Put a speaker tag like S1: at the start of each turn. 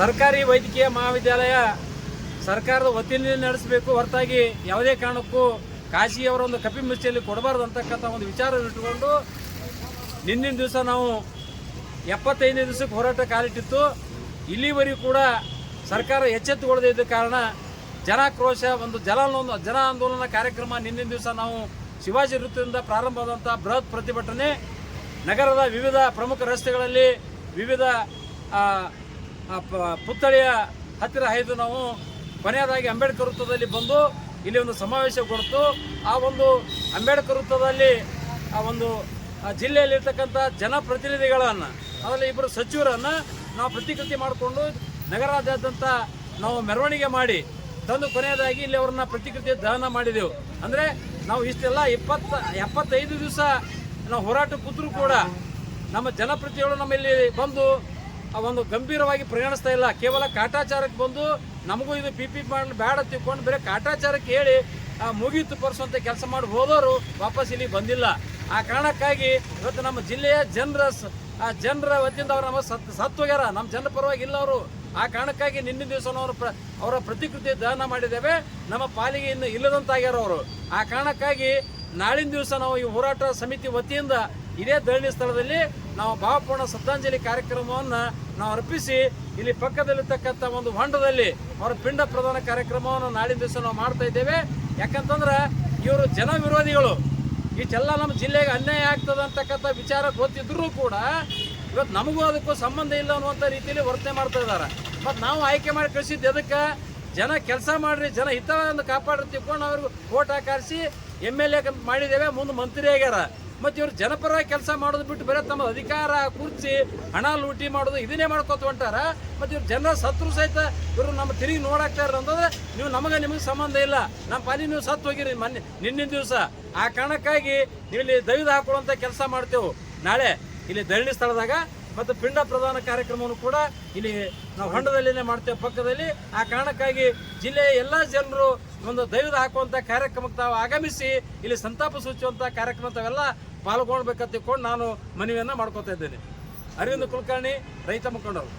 S1: ಸರ್ಕಾರಿ ವೈದ್ಯಕೀಯ ಮಹಾವಿದ್ಯಾಲಯ ಸರ್ಕಾರದ ವತಿಯಿಂದ ನಡೆಸಬೇಕು ಹೊರತಾಗಿ ಯಾವುದೇ ಕಾರಣಕ್ಕೂ ಖಾಸಗಿಯವರ ಒಂದು ಕಪಿ ಮಿರ್ಚಿಯಲ್ಲಿ ಕೊಡಬಾರ್ದು ಅಂತಕ್ಕಂಥ ಒಂದು ವಿಚಾರವನ್ನು ಇಟ್ಟುಕೊಂಡು ನಿನ್ನಿನ ದಿವಸ ನಾವು ಎಪ್ಪತ್ತೈದನೇ ದಿವಸಕ್ಕೆ ಹೋರಾಟ ಕಾಲಿಟ್ಟಿತ್ತು. ಇಲ್ಲಿವರೆಗೂ ಕೂಡ ಸರ್ಕಾರ ಎಚ್ಚೆತ್ತುಕೊಳ್ಳದೇ ಇದ್ದ ಕಾರಣ ಜನಾಕ್ರೋಶ ಒಂದು ಜನ ಜನ ಆಂದೋಲನ ಕಾರ್ಯಕ್ರಮ ನಿನ್ನಿನ ದಿವಸ ನಾವು ಶಿವಾಜಿ ವೃತ್ತದಿಂದ ಪ್ರಾರಂಭವಾದಂಥ ಬೃಹತ್ ಪ್ರತಿಭಟನೆ. ನಗರದ ವಿವಿಧ ಪ್ರಮುಖ ರಸ್ತೆಗಳಲ್ಲಿ ವಿವಿಧ ಪುತ್ಥಳಿಯ ಹತ್ತಿರ ಹಾಯ್ದು ನಾವು ಕೊನೆಯದಾಗಿ ಅಂಬೇಡ್ಕರ್ ವೃತ್ತದಲ್ಲಿ ಬಂದು ಇಲ್ಲಿ ಒಂದು ಸಮಾವೇಶ ಕೊಡ್ತು. ಆ ಒಂದು ಅಂಬೇಡ್ಕರ್ ವೃತ್ತದಲ್ಲಿ ಆ ಒಂದು ಜಿಲ್ಲೆಯಲ್ಲಿರ್ತಕ್ಕಂಥ ಜನಪ್ರತಿನಿಧಿಗಳನ್ನು, ಅದರಲ್ಲಿ ಇಬ್ಬರು ಸಚಿವರನ್ನು ನಾವು ಪ್ರತಿಕೃತಿ ಮಾಡಿಕೊಂಡು ನಗರಾದ್ಯಂತ ನಾವು ಮೆರವಣಿಗೆ ಮಾಡಿ ತಂದು ಕೊನೆಯದಾಗಿ ಇಲ್ಲಿ ಅವ್ರನ್ನ ಪ್ರತಿಕೃತಿ ದಹನ ಮಾಡಿದೆವು. ಅಂದರೆ ನಾವು ಇಷ್ಟೆಲ್ಲ ಇಪ್ಪತ್ತ, ಎಪ್ಪತ್ತೈದು ದಿವಸ ನಾವು ಹೋರಾಟ ಕೂತರೂ ಕೂಡ ನಮ್ಮ ಜನಪ್ರತಿಗಳು ನಮ್ಮಲ್ಲಿ ಬಂದು ಒಂದು ಗಂಭೀರವಾಗಿ ಪರಿಗಣಿಸ್ತಾ ಇಲ್ಲ. ಕೇವಲ ಕಾಟಾಚಾರಕ್ಕೆ ಬಂದು ನಮಗೂ ಇದು ಪಿ ಪಿ ಮಾಡಿ ಬೇಡ ತಿಳ್ಕೊಂಡು ಬೇರೆ ಕಾಟಾಚಾರಕ್ಕೆ ಹೇಳಿ ಮುಗಿತು ಪರಿಸುವಂತ ಕೆಲಸ ಮಾಡಿ ಹೋದವರು ವಾಪಸ್ ಇಲ್ಲಿ ಬಂದಿಲ್ಲ. ಆ ಕಾರಣಕ್ಕಾಗಿ ಇವತ್ತು ನಮ್ಮ ಜಿಲ್ಲೆಯ ಜನರ ಆ ಜನರ ವತಿಯಿಂದ ಅವ್ರು ನಮ್ಮ ಸತ್ ಸತ್ತು ಹೋಗ್ಯಾರ ನಮ್ಮ ಜನರ ಪರವಾಗಿ ಇಲ್ಲ ಅವರು. ಆ ಕಾರಣಕ್ಕಾಗಿ ನಿನ್ನೆ ದಿವಸ ನಾವು ಪ್ರ, ಅವರ ಪ್ರತಿಕೃತಿ ದಹನ ಮಾಡಿದ್ದೇವೆ. ನಮ್ಮ ಪಾಲಿಗೆ ಇನ್ನು ಇಲ್ಲದಂತಾಗ್ಯಾರ ಅವರು. ಆ ಕಾರಣಕ್ಕಾಗಿ ನಾಳಿನ ದಿವಸ ನಾವು ಈ ಹೋರಾಟ ಸಮಿತಿ ವತಿಯಿಂದ ಇದೇ ಧರಣಿ ಸ್ಥಳದಲ್ಲಿ ನಾವು ಭಾವಪೂರ್ಣ ಶ್ರದ್ಧಾಂಜಲಿ ಕಾರ್ಯಕ್ರಮವನ್ನು ನಾವು ಅರ್ಪಿಸಿ ಇಲ್ಲಿ ಪಕ್ಕದಲ್ಲಿರ್ತಕ್ಕಂಥ ಒಂದು ಹೊಂಡದಲ್ಲಿ ಅವರ ಪಿಂಡ ಪ್ರದಾನ ಕಾರ್ಯಕ್ರಮವನ್ನು ನಾಳಿನ ದಿವಸ ನಾವು ಮಾಡ್ತಾ ಇದ್ದೇವೆ. ಯಾಕಂತಂದ್ರೆ ಇವರು ಜನ ವಿರೋಧಿಗಳು ಇಷ್ಟೆಲ್ಲ ನಮ್ಮ ಜಿಲ್ಲೆಗೆ ಅನ್ಯಾಯ ಆಗ್ತದೆ ಅಂತಕ್ಕಂಥ ವಿಚಾರ ಗೊತ್ತಿದ್ರೂ ಕೂಡ ಇವತ್ತು ನಮಗೂ ಅದಕ್ಕೂ ಸಂಬಂಧ ಇಲ್ಲ ಅನ್ನುವಂಥ ರೀತಿಯಲ್ಲಿ ವರ್ತನೆ ಮಾಡ್ತಾ ಇದ್ದಾರೆ. ಮತ್ತು ನಾವು ಆಯ್ಕೆ ಮಾಡಿ ಕಳಿಸಿದ್ದು ಎದಕ್ಕೆ? ಜನ ಕೆಲಸ ಮಾಡಿರಿ, ಜನ ಹಿತವನ್ನು ಕಾಪಾಡ್ರಿ ತಿಳ್ಕೊಂಡು ಅವ್ರಿಗೆ ಓಟ್ ಹಾಕಾರಿಸಿ ಎಂ ಎಲ್ ಎ ಮಾಡಿದ್ದೇವೆ. ಮುಂದೆ ಮಂತ್ರಿ ಆಗ್ಯಾರ. ಮತ್ತು ಇವ್ರು ಜನಪರ ಕೆಲಸ ಮಾಡೋದು ಬಿಟ್ಟು ಬರೀ ತಮ್ಮ ಅಧಿಕಾರ ಕುರ್ಚಿ ಹಣ ಲೂಟಿ ಮಾಡೋದು ಇದನ್ನೇ ಮಾಡ್ಕೋತ ಹೊಂಟಾರ. ಮತ್ತು ಇವ್ರು ಜನರ ಸತ್ರು ಸಹಿತ ಇವರು ನಮ್ಮ ತಿರುಗಿ ನೋಡಾಕ್ತಾರ ಅಂತಂದ್ರೆ ನೀವು ನಮಗೆ ನಿಮಗೆ ಸಂಬಂಧ ಇಲ್ಲ. ನಮ್ಮ ಪಾಲಿ ನೀವು ಸತ್ತು ಹೋಗಿರಿ ಮೊನ್ನೆ ನಿನ್ನಿನ ದಿವಸ. ಆ ಕಾರಣಕ್ಕಾಗಿ ನೀವು ಇಲ್ಲಿ ದೈವದ ಹಾಕೊಳ್ಳುವಂಥ ಕೆಲಸ ಮಾಡ್ತೇವೆ. ನಾಳೆ ಇಲ್ಲಿ ಧರಣಿ ಸ್ಥಳದಾಗ ಮತ್ತು ಪಿಂಡ ಪ್ರದಾನ ಕಾರ್ಯಕ್ರಮವನ್ನು ಕೂಡ ಇಲ್ಲಿ ನಾವು ಹೊಂಡದಲ್ಲಿನೇ ಮಾಡ್ತೇವೆ. ಪಕ್ಕದಲ್ಲಿ ಆ ಕಾರಣಕ್ಕಾಗಿ ಜಿಲ್ಲೆಯ ಎಲ್ಲ ಜನರು ಒಂದು ದೈವದ ಹಾಕುವಂಥ ಕಾರ್ಯಕ್ರಮಕ್ಕೆ ತಾವು ಆಗಮಿಸಿ ಇಲ್ಲಿ ಸಂತಾಪ ಸೂಚಿಸುವಂಥ ಕಾರ್ಯಕ್ರಮ ತಾವೆಲ್ಲ ಪಾಲ್ಗೊಳ್ಬೇಕಂತ ನಾನು ಮನವಿಯನ್ನು ಮಾಡ್ಕೊತಾ ಇದ್ದೇನೆ. ಅರವಿಂದ ಕುಲಕರ್ಣಿ, ರೈತ ಮುಖಂಡರು.